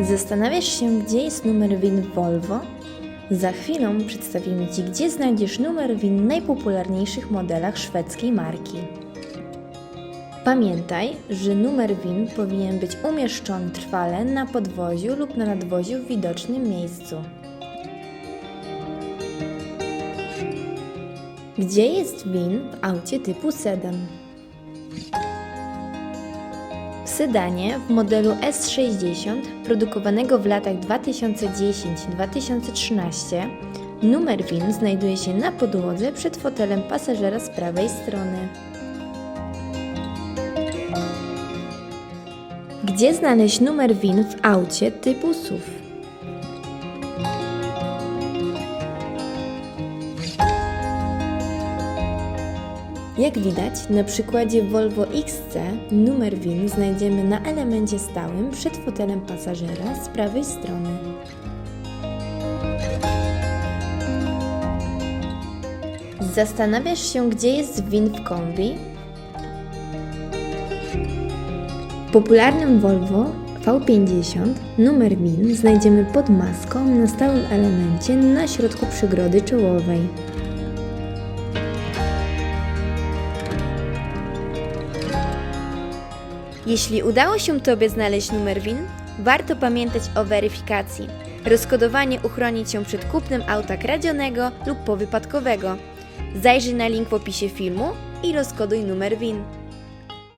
Zastanawiasz się, gdzie jest numer WIN Volvo? Za chwilę przedstawimy Ci, gdzie znajdziesz numer WIN w najpopularniejszych modelach szwedzkiej marki. Pamiętaj, że numer WIN powinien być umieszczony trwale na podwoziu lub na nadwoziu w widocznym miejscu. Gdzie jest WIN w aucie typu sedan? Sedanie w modelu S60 produkowanego w latach 2010-2013 numer WIN znajduje się na podłodze przed fotelem pasażera z prawej strony. Gdzie znaleźć numer WIN w aucie typu SUV? Jak widać, na przykładzie Volvo XC numer WIN znajdziemy na elemencie stałym przed fotelem pasażera z prawej strony. Zastanawiasz się, gdzie jest WIN w kombi? W popularnym Volvo V50 numer WIN znajdziemy pod maską na stałym elemencie na środku przygrody czołowej. Jeśli udało się Tobie znaleźć numer WIN, warto pamiętać o weryfikacji. Rozkodowanie uchroni Cię przed kupnem auta kradzionego lub powypadkowego. Zajrzyj na link w opisie filmu i rozkoduj numer WIN.